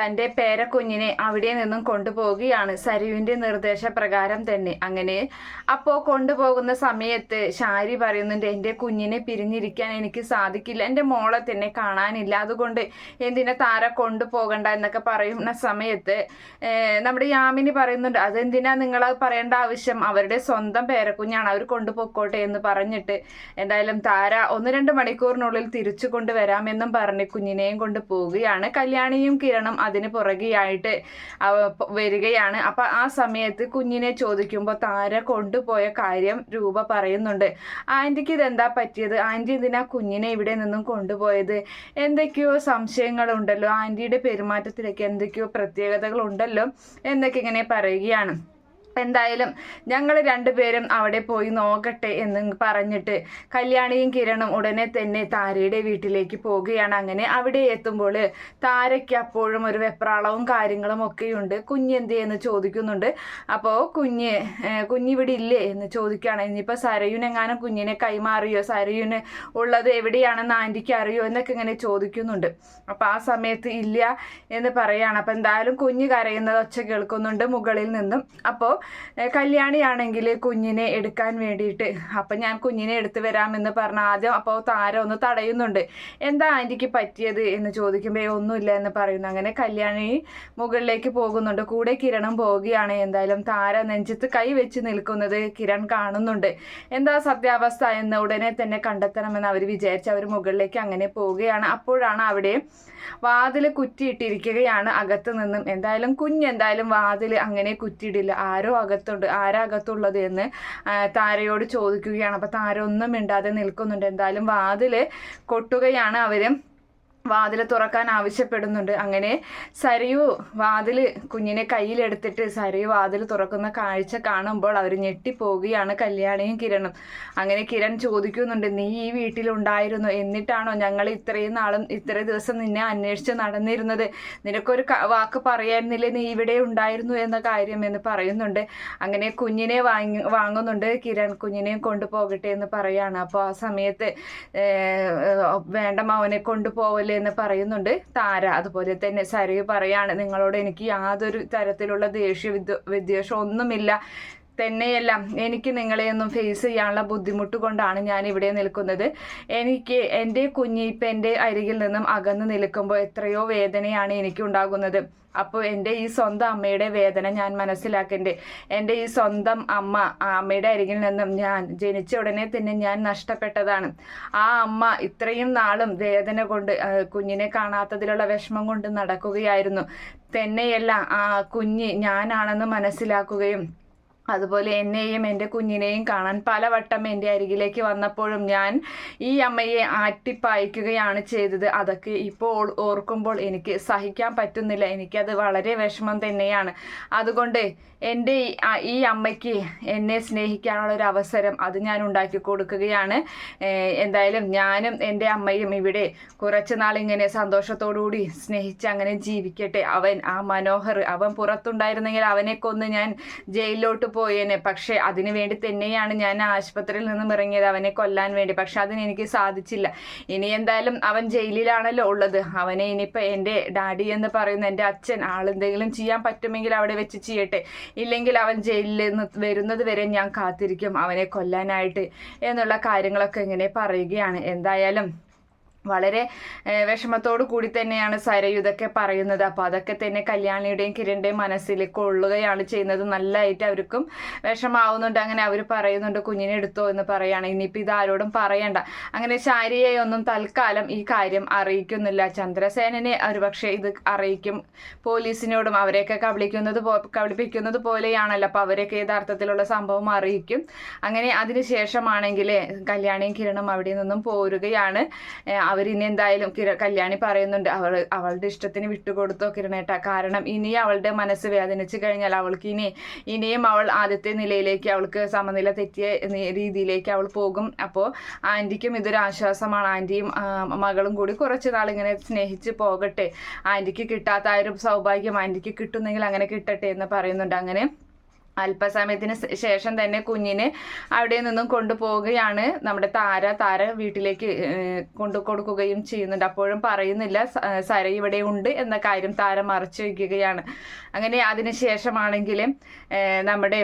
തന്റെ പേരക്കുഞ്ഞിനെ അവിടെ നിന്നും കൊണ്ടുപോവുകയാണ് സരുവിന്റെ നിർദ്ദേശപ്രകാരം തന്നെ. അങ്ങനെ അപ്പോൾ കൊണ്ടുപോകുന്ന സമയത്ത് ഷാരി പറയുന്നുണ്ട് എന്റെ കുഞ്ഞിനെ പിരിഞ്ഞിരിക്കാൻ എനിക്ക് സാധിക്കില്ല. എന്റെ മോളെ തന്നെ കാണാനില്ല. അതുകൊണ്ട് എന്തിനെ താര കൊണ്ടുപോകണ്ട എന്നൊക്കെ പറയുന്ന സമയത്ത് നമ്മുടെ യാമിനി പറയുന്നുണ്ട് അതെന്തിനാ നിങ്ങൾ പറയേണ്ട ആവശ്യം? അവരുടെ സ്വന്തം പേരക്കുഞ്ഞാണ്. അവർ കൊണ്ടുപോയിക്കോട്ടെ എന്ന് പറഞ്ഞിട്ട് എന്തായാലും താര ഒന്ന് രണ്ട് മണിക്കൂറിനുള്ളിൽ തിരിച്ചു കൊണ്ടുവരാമെന്നും പറഞ്ഞ് കുഞ്ഞിനെയും കൊണ്ട് പോവുകയാണ്. കല്യാണിയും കിരണും അതിന് പുറകെയായിട്ട് വരികയാണ്. അപ്പൊ ആ സമയത്ത് കുഞ്ഞിനെ ചോദിക്കുമ്പോൾ താര കൊണ്ടുപോയ കാര്യം രൂപ പറയുന്നുണ്ട്. ആന്റിക്ക് ഇതെന്താ പറ്റിയത്? ആന്റി എന്തിനാ കുഞ്ഞിനെ ഇവിടെ നിന്നും കൊണ്ടുപോയത്? എന്തൊക്കെയോ സംശയങ്ങളുണ്ടല്ലോ. ആന്റിയുടെ പെരുമാറ്റത്തിലേക്ക് എന്തൊക്കെയോ പ്രത്യേകതകളുണ്ടല്ലോ എന്നൊക്കെ ഇങ്ങനെ പറയുകയാണ്. എന്തായാലും ഞങ്ങൾ രണ്ടുപേരും അവിടെ പോയി നോക്കട്ടെ എന്ന് പറഞ്ഞിട്ട് കല്യാണിയും കിരണും ഉടനെ തന്നെ താരയുടെ വീട്ടിലേക്ക് പോവുകയാണ്. അങ്ങനെ അവിടെ എത്തുമ്പോൾ താരയ്ക്ക് അപ്പോഴും ഒരു വെപ്രാളവും കാര്യങ്ങളും ഒക്കെയുണ്ട്. എന്ത് എന്ന് ചോദിക്കുന്നുണ്ട്. അപ്പോൾ കുഞ്ഞ് കുഞ്ഞിവിടെ ഇല്ലേ എന്ന് ചോദിക്കുകയാണ്. ഇനിയിപ്പോൾ സരയുനെങ്ങാനും കുഞ്ഞിനെ കൈമാറിയോ? സരയുന് ഉള്ളത് എവിടെയാണെന്ന് ആന്റിക്ക് അറിയോ? എന്നൊക്കെ ഇങ്ങനെ ചോദിക്കുന്നുണ്ട്. അപ്പോൾ ആ സമയത്ത് ഇല്ല എന്ന് പറയുകയാണ് അപ്പോൾ എന്തായാലും കുഞ്ഞ് കരയുന്നത് ഒച്ച കേൾക്കുന്നുണ്ട് മുകളിൽ നിന്നും. അപ്പോൾ കല്യാണിയാണെങ്കിൽ കുഞ്ഞിനെ എടുക്കാൻ വേണ്ടിയിട്ട്. അപ്പം ഞാൻ കുഞ്ഞിനെ എടുത്തു വരാമെന്ന് പറഞ്ഞ ആദ്യം അപ്പോൾ താര ഒന്ന് തടയുന്നുണ്ട്. എന്താ ആന്റിക്ക് പറ്റിയത്? എന്ന് ചോദിക്കുമ്പോൾ ഒന്നുമില്ല എന്ന് പറയുന്നു. അങ്ങനെ കല്യാണി മുകളിലേക്ക് പോകുന്നുണ്ട്. കൂടെ കിരണം പോവുകയാണ്. എന്തായാലും താര നെഞ്ചത്ത് കൈ വെച്ച് നിൽക്കുന്നത് കിരൺ കാണുന്നുണ്ട്. എന്താ സത്യാവസ്ഥ? എന്ന് ഉടനെ തന്നെ കണ്ടെത്തണമെന്ന് അവർ വിചാരിച്ച് അവർ മുകളിലേക്ക് അങ്ങനെ പോവുകയാണ്. അപ്പോഴാണ് അവിടെ വാതിൽ കുറ്റിയിട്ടിരിക്കുകയാണ് അകത്ത് നിന്നും. എന്തായാലും കുഞ്ഞെന്തായാലും വാതിൽ അങ്ങനെ കുറ്റിയിടില്ല. ആരോ അകത്തുണ്ട് ആരാ അകത്തുള്ളത് എന്ന് താരയോട് ചോദിക്കുകയാണ്. അപ്പോൾ താര ഒന്നും മിണ്ടാതെ നിൽക്കുന്നുണ്ട്. എന്തായാലും വാതിൽ കൊട്ടുകയാണ് അവരും. വാതിൽ തുറക്കാൻ ആവശ്യപ്പെടുന്നുണ്ട്. അങ്ങനെ സരയു വാതിൽ കുഞ്ഞിനെ കയ്യിലെടുത്തിട്ട് സരയു വാതിൽ തുറക്കുന്ന കാഴ്ച കാണുമ്പോൾ അവർ ഞെട്ടിപ്പോവുകയാണ് കല്യാണിയും കിരണും. അങ്ങനെ കിരൺ ചോദിക്കുന്നുണ്ട് നീ ഈ വീട്ടിലുണ്ടായിരുന്നു? എന്നിട്ടാണോ ഞങ്ങൾ ഇത്രയും നാളും ഇത്ര ദിവസം നിന്നെ അന്വേഷിച്ച് നടന്നിരുന്നത്? നിനക്കൊരു വാക്ക് പറയായിരുന്നില്ലേ നീ ഇവിടെ ഉണ്ടായിരുന്നു എന്ന കാര്യം എന്ന് പറയുന്നുണ്ട്. അങ്ങനെ കുഞ്ഞിനെ വാങ്ങി വാങ്ങുന്നുണ്ട് കിരൺ. കുഞ്ഞിനെയും കൊണ്ടുപോകട്ടെ എന്ന് പറയാണ്. അപ്പോൾ ആ സമയത്ത് വേണ്ട അവനെ കൊണ്ടുപോവല്ലേ എന്ന് പറയുന്നുണ്ട്. താര അതുപോലെ തന്നെ സരയു പറയാണ് നിങ്ങളോട് എനിക്ക് യാതൊരു തരത്തിലുള്ള ദേഷ്യ വിദ്വ വിദ്വേഷം ഒന്നുമില്ല തന്നെയല്ല എനിക്ക് നിങ്ങളെയൊന്നും ഫേസ് ചെയ്യാനുള്ള ബുദ്ധിമുട്ട് കൊണ്ടാണ് ഞാൻ ഇവിടെ നിൽക്കുന്നത്. എനിക്ക് എന്റെ കുഞ്ഞ് ഇപ്പം എന്റെ അരികിൽ നിന്നും അകന്ന് നിൽക്കുമ്പോൾ എത്രയോ വേദനയാണ് എനിക്ക് ഉണ്ടാകുന്നത്. അപ്പോൾ എന്റെ ഈ സ്വന്തം അമ്മയുടെ വേദന ഞാൻ മനസ്സിലാക്കണ്ടേ? എന്റെ ഈ സ്വന്തം അമ്മ ആ അമ്മയുടെ അരികിൽ നിന്നും ഞാൻ ജനിച്ച ഉടനെ തന്നെ ഞാൻ നഷ്ടപ്പെട്ടതാണ്. ആ അമ്മ ഇത്രയും നാളും വേദന കൊണ്ട് കുഞ്ഞിനെ കാണാത്തതിലുള്ള വിഷമം കൊണ്ട് നടക്കുകയായിരുന്നു. തന്നെയല്ല ആ കുഞ്ഞ് ഞാനാണെന്ന് മനസ്സിലാക്കുകയും അതുപോലെ എന്നെയും എന്റെ കുഞ്ഞിനെയും കാണാൻ പലവട്ടം എന്റെ അരികിലേക്ക് വന്നപ്പോഴും ഞാൻ ഈ അമ്മയെ ആറ്റിപ്പായിക്കുകയാണ് ചെയ്തത്. അതൊക്കെ ഇപ്പോൾ ഓർക്കുമ്പോൾ എനിക്ക് സഹിക്കാൻ പറ്റുന്നില്ല. എനിക്കത് വളരെ വിഷമം തന്നെയാണ്. അതുകൊണ്ട് എന്റെ ഈ- അമ്മയ്ക്ക് എന്നെ സ്നേഹിക്കാനുള്ള ഒരു അവസരം അത് ഞാൻ ഉണ്ടാക്കി കൊടുക്കുകയാണ്. എന്തായാലും ഞാനും എന്റെ അമ്മയും ഇവിടെ കുറച്ച് നാളിങ്ങനെ സന്തോഷത്തോടുകൂടി സ്നേഹിച്ച് അങ്ങനെ ജീവിക്കട്ടെ. അവൻ ആ മനോഹർ അവൻ പുറത്തുണ്ടായിരുന്നെങ്കിൽ അവനെ കൊന്ന് ഞാൻ ജയിലിലോട്ട് പോയേനെ. പക്ഷേ അതിനു വേണ്ടി തന്നെയാണ് ഞാൻ ആശുപത്രിയിൽ നിന്നും ഇറങ്ങിയത്. അവനെ കൊല്ലാൻ വേണ്ടി. പക്ഷെ അതിന് എനിക്ക് സാധിച്ചില്ല. ഇനി എന്തായാലും അവൻ ജയിലിലാണല്ലോ ഉള്ളത്. അവനെ ഇനിയിപ്പോൾ എന്റെ ഡാഡി എന്ന് പറയുന്ന എന്റെ അച്ഛൻ ആളെന്തെങ്കിലും ചെയ്യാൻ പറ്റുമെങ്കിൽ അവിടെ വെച്ച് ചെയ്യട്ടെ. ഇല്ലെങ്കിൽ അവൻ ജയിലിൽ നിന്ന് വരുന്നത് വരെ ഞാൻ കാത്തിരിക്കും. അവനെ കൊല്ലാനായിട്ട് എന്നുള്ള കാര്യങ്ങളൊക്കെ ഇങ്ങനെ പറയുകയാണ്. എന്തായാലും വളരെ വിഷമത്തോടു കൂടി തന്നെയാണ് സരയു ഇതൊക്കെ പറയുന്നത്. അപ്പോൾ അതൊക്കെ തന്നെ കല്യാണിയുടെയും കിരണിന്റെയും മനസ്സിൽ കൊള്ളുകയാണ് ചെയ്യുന്നത്. നല്ലതായിട്ട് അവർക്കും വിഷമാവുന്നുണ്ട്. അങ്ങനെ അവർ പറയുന്നുണ്ട് കുഞ്ഞിനെ എടുത്തോ എന്ന് പറയുകയാണ് ഇനിയിപ്പോൾ ഇത് ആരോടും പറയണ്ട. അങ്ങനെ ശാരിയെ ഒന്നും തൽക്കാലം ഈ കാര്യം അറിയിക്കുന്നില്ല. ചന്ദ്രസേനനെ ഒരുപക്ഷെ ഇത് അറിയിക്കും. പോലീസിനോടും അവരെയൊക്കെ കബളിക്കുന്നത് പോ കബളിപ്പിക്കുന്നത് പോലെയാണല്ലോ. അപ്പോൾ അവരെയൊക്കെ യഥാർത്ഥത്തിലുള്ള സംഭവം അറിയിക്കും. അങ്ങനെ അതിനുശേഷമാണെങ്കിൽ കല്യാണിയും കിരണും അവിടെ നിന്നും പോരുകയാണ് അവരിനി എന്തായാലും കിര കല്യാണി പറയുന്നുണ്ട് അവൾ അവളുടെ ഇഷ്ടത്തിന് വിട്ടുകൊടുത്തോ കിരണേട്ട. കാരണം ഇനി അവളുടെ മനസ്സ് വേദനിച്ചു കഴിഞ്ഞാൽ അവൾക്ക് ഇനി ഇനിയും അവൾ ആദ്യത്തെ നിലയിലേക്ക് അവൾക്ക് സമനില തെറ്റിയ രീതിയിലേക്ക് അവൾ പോകും. അപ്പോൾ ആന്റിക്കും ഇതൊരു ആശ്വാസമാണ്. ആന്റിയും മകളും കൂടി കുറച്ച് ഇങ്ങനെ സ്നേഹിച്ച് പോകട്ടെ. ആന്റിക്ക് കിട്ടാത്ത ആ ഒരു സൗഭാഗ്യം ആന്റിക്ക് കിട്ടുന്നെങ്കിൽ അങ്ങനെ കിട്ടട്ടെ എന്ന് പറയുന്നുണ്ട്. അങ്ങനെ അല്പസമയത്തിന് ശേഷം തന്നെ കുഞ്ഞിനെ അവിടെ നിന്നും കൊണ്ടുപോവുകയാണ് നമ്മുടെ താര. താര വീട്ടിലേക്ക് കൊണ്ടു കൊടുക്കുകയും ചെയ്യുന്നുണ്ട്. അപ്പോഴും പറയുന്നില്ല സര ഇവിടെ ഉണ്ട് എന്ന കാര്യം താര മറച്ചു വയ്ക്കുകയാണ്. അങ്ങനെ അതിനുശേഷമാണെങ്കിൽ നമ്മുടെ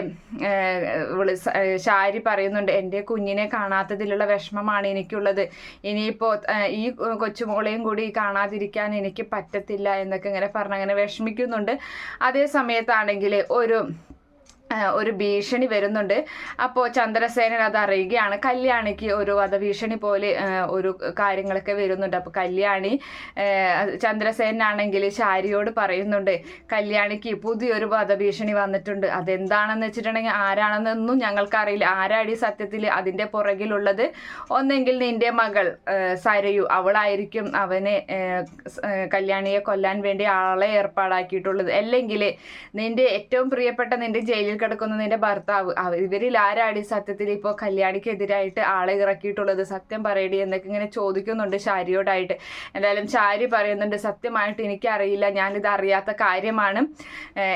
ശാരി പറയുന്നുണ്ട് എന്റെ കുഞ്ഞിനെ കാണാത്തതിലുള്ള വിഷമമാണ് എനിക്കുള്ളത്. ഇനിയിപ്പോൾ ഈ കൊച്ചുമോളെയും കൂടി കാണാതിരിക്കാൻ എനിക്ക് പറ്റത്തില്ല എന്നൊക്കെ ഇങ്ങനെ പറഞ്ഞ് അങ്ങനെ വിഷമിക്കുന്നുണ്ട്. അതേ സമയത്താണെങ്കിൽ ഒരു ഒരു ഭീഷണി വരുന്നുണ്ട്. അപ്പോൾ ചന്ദ്രസേനൻ അത് അറിയുകയാണ്. കല്യാണിക്ക് ഒരു വധഭീഷണി പോലെ ഒരു കാര്യങ്ങളൊക്കെ വരുന്നുണ്ട്. അപ്പോൾ കല്യാണി ചന്ദ്രസേനാണെങ്കിൽ ശാരിയോട് പറയുന്നുണ്ട് കല്യാണിക്ക് പുതിയൊരു വധഭീഷണി വന്നിട്ടുണ്ട്. അതെന്താണെന്ന് വെച്ചിട്ടുണ്ടെങ്കിൽ ആരാണെന്നൊന്നും ഞങ്ങൾക്കറിയില്ല. ആരാടി സത്യത്തിൽ അതിന്റെ പുറകിലുള്ളത്? ഒന്നെങ്കിൽ നിന്റെ മകൾ സരയു. അവളായിരിക്കും അവനെ കല്യാണിയെ കൊല്ലാൻ വേണ്ടി ആളെ ഏർപ്പാടാക്കിയിട്ടുള്ളത്. അല്ലെങ്കിൽ നിന്റെ ഏറ്റവും പ്രിയപ്പെട്ട നിന്റെ ജയിലിൽ കിടക്കുന്ന നിന്റെ ഭർത്താവ് ഇവരിൽ ആരാടി സത്യത്തിൽ ഇപ്പോൾ കല്യാണിക്കെതിരായിട്ട് ആളെ ഇറക്കിയിട്ടുള്ളത്? സത്യം പറയടി എന്നൊക്കെ ഇങ്ങനെ ചോദിക്കുന്നുണ്ട് ശാരിയോടായിട്ട്. എന്തായാലും ശാരി പറയുന്നുണ്ട് സത്യമായിട്ട് എനിക്കറിയില്ല ഞാനിത് അറിയാത്ത കാര്യമാണ്.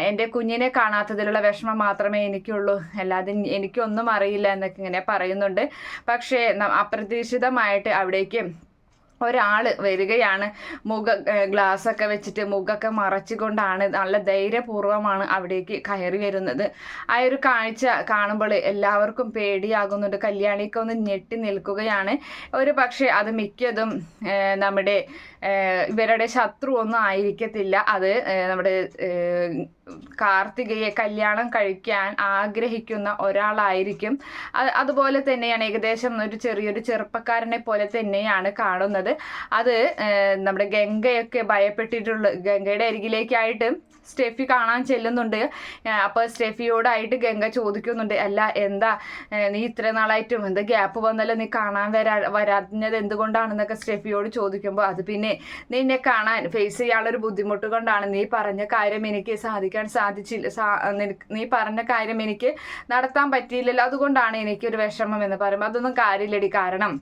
എന്റെ കുഞ്ഞിനെ കാണാത്തതിലുള്ള വിഷമം മാത്രമേ എനിക്കുള്ളൂ. അല്ലാതെ എനിക്കൊന്നും അറിയില്ല എന്നൊക്കെ ഇങ്ങനെ പറയുന്നുണ്ട്. പക്ഷേ അപ്രതീക്ഷിതമായിട്ട് അവിടേക്ക് ഒരാൾ വരികയാണ്. മുഖ ഗ്ലാസ് ഒക്കെ വെച്ചിട്ട് മുഖമൊക്കെ മറച്ചുകൊണ്ടാണ് നല്ല ധൈര്യപൂർവമാണ് അവിടേക്ക് കയറി വരുന്നത്. ആ ഒരു കാഴ്ച കാണുമ്പോൾ എല്ലാവർക്കും പേടിയാകുന്നുണ്ട്. കല്യാണിക്ക് ഒന്ന് ഞെട്ടി നിൽക്കുകയാണ്. ഒരു പക്ഷേ അത് മിക്കതും നമ്മുടെ ഇവരുടെ ശത്രു ഒന്നും ആയിരിക്കത്തില്ല. അത് നമ്മുടെ കാർത്തികയെ കല്യാണം കഴിക്കാൻ ആഗ്രഹിക്കുന്ന ഒരാളായിരിക്കും. അതുപോലെ തന്നെയാണ് ഏകദേശം ഒരു ചെറിയൊരു ചെറുപ്പക്കാരനെ പോലെ തന്നെയാണ് കാണുന്നത്. അത് നമ്മുടെ ഗംഗയൊക്കെ ഭയപ്പെട്ടിട്ടുള്ള ഗംഗയുടെ അരികിലേക്കായിട്ട് സ്റ്റെഫി കാണാൻ ചെല്ലുന്നുണ്ട്. അപ്പൊ അപ്പോൾ സ്റ്റെഫിയോടായിട്ട് ഗംഗ ചോദിക്കുന്നുണ്ട് അല്ല എന്താ നീ ഇത്ര നാളായിട്ടും എന്താ ഗ്യാപ്പ് വന്നല്ലോ? നീ കാണാൻ വരാ വരാഞ്ഞത് എന്തുകൊണ്ടാണെന്നൊക്കെ സ്റ്റെഫിയോട് ചോദിക്കുമ്പോൾ അത് പിന്നെ നിന്നെ കാണാൻ ഫേസ് ചെയ്യാനുള്ളൊരു ബുദ്ധിമുട്ട് കൊണ്ടാണ് നീ പറഞ്ഞ കാര്യം എനിക്ക് സാധിക്കാൻ സാധിച്ചില്ല സാ- നീ പറഞ്ഞ കാര്യം എനിക്ക് നടത്താൻ പറ്റിയില്ലല്ലോ. അതുകൊണ്ടാണ് എനിക്കൊരു വിഷമം എന്ന് പറയുമ്പോൾ അതൊന്നും കാര്യമില്ലടി. കാരണം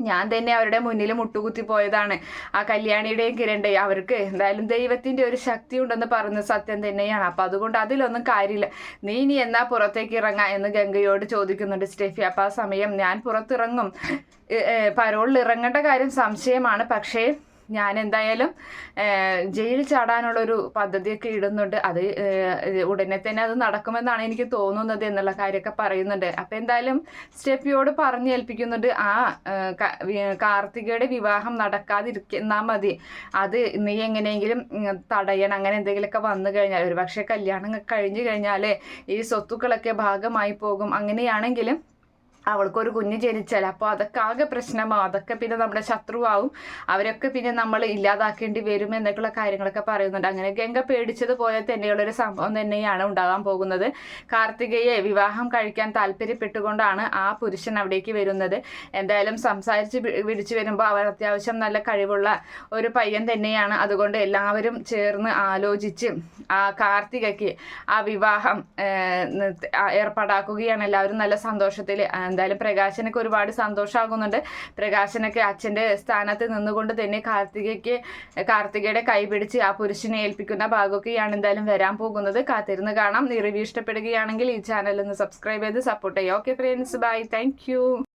ഞാൻ തന്നെ അവരുടെ മുന്നിൽ മുട്ടുകുത്തി പോയതാണ്. ആ കല്യാണിയുടെയും കിരണ്ടയും അവർക്ക് എന്തായാലും ദൈവത്തിന്റെ ഒരു ശക്തി ഉണ്ടെന്ന് പറഞ്ഞ സത്യം തന്നെയാണ്. അപ്പൊ അതുകൊണ്ട് അതിലൊന്നും കാര്യമില്ല. നീ ഇനി എന്നാ പുറത്തേക്ക് ഇറങ്ങാ എന്ന് ഗംഗയോട് ചോദിക്കുന്നുണ്ട് സ്റ്റെഫി. അപ്പൊ ആ സമയം ഞാൻ പുറത്തിറങ്ങും. പരോളിൽ ഇറങ്ങേണ്ട കാര്യം സംശയമാണ്. പക്ഷേ ഞാൻ എന്തായാലും ജയിലിൽ ചാടാനുള്ള ഒരു പദ്ധതിയൊക്കെ ഇടുന്നുണ്ട്. അത് ഉടനെ തന്നെ അത് നടക്കുമെന്നാണ് എനിക്ക് തോന്നുന്നത് എന്നുള്ള കാര്യമൊക്കെ പറയുന്നുണ്ട്. അപ്പം എന്തായാലും സ്റ്റെഫിയോട് പറഞ്ഞ് ഏൽപ്പിക്കുന്നുണ്ട് ആ കാർത്തികയുടെ വിവാഹം നടക്കാതിരിക്കുന്നാൽ മതി. അത് നീ എങ്ങനെയെങ്കിലും തടയണം അങ്ങനെ എന്തെങ്കിലുമൊക്കെ വന്നു കഴിഞ്ഞാൽ. ഒരുപക്ഷേ കല്യാണം കഴിഞ്ഞു കഴിഞ്ഞാൽ ഈ സ്വത്തുക്കളൊക്കെ ഭാഗമായി പോകും. അങ്ങനെയാണെങ്കിലും അവൾക്കൊരു കുഞ്ഞ് ജനിച്ചാൽ അപ്പോൾ അതൊക്കെ ആകെ പ്രശ്നമാവും അതൊക്കെ പിന്നെ നമ്മുടെ ശത്രുവാകും അവരൊക്കെ പിന്നെ നമ്മൾ ഇല്ലാതാക്കേണ്ടി വരും എന്നൊക്കെയുള്ള കാര്യങ്ങളൊക്കെ പറയുന്നുണ്ട്. അങ്ങനെ ഗംഗ പേടിച്ചതുപോലെ തന്നെയുള്ളൊരു സംഭവം തന്നെയാണ് ഉണ്ടാകാൻ പോകുന്നത്. കാർത്തികയെ വിവാഹം കഴിക്കാൻ താല്പര്യപ്പെട്ടുകൊണ്ടാണ് ആ പുരുഷൻ അവിടേക്ക് വരുന്നത്. എന്തായാലും സംസാരിച്ച് വിളിച്ചു വരുമ്പോൾ അവർ അത്യാവശ്യം നല്ല കഴിവുള്ള ഒരു പയ്യൻ തന്നെയാണ്. അതുകൊണ്ട് എല്ലാവരും ചേർന്ന് ആലോചിച്ച് ആ കാർത്തികയ്ക്ക് ആ വിവാഹം ഏർപ്പാടാക്കുകയാണ്. എല്ലാവരും നല്ല സന്തോഷത്തിൽ എന്തായാലും പ്രകാശനൊക്കെ ഒരുപാട് സന്തോഷമാകുന്നുണ്ട് പ്രകാശനൊക്കെ അച്ഛന്റെ സ്ഥാനത്ത് നിന്നുകൊണ്ട് തന്നെ കാർത്തികയ്ക്ക് കാർത്തികയുടെ കൈപിടിച്ച് ആ പുരുഷനെ ഏൽപ്പിക്കുന്ന ഭാഗമൊക്കെയാണ് എന്തായാലും വരാൻ പോകുന്നത്. കാത്തിരുന്ന് കാണാം. ഈ റിവ്യൂ ഇഷ്ടപ്പെടുകയാണെങ്കിൽ ഈ ചാനൽ ഒന്ന് സബ്സ്ക്രൈബ് ചെയ്ത് സപ്പോർട്ട് ചെയ്യുക. Okay friends bye thank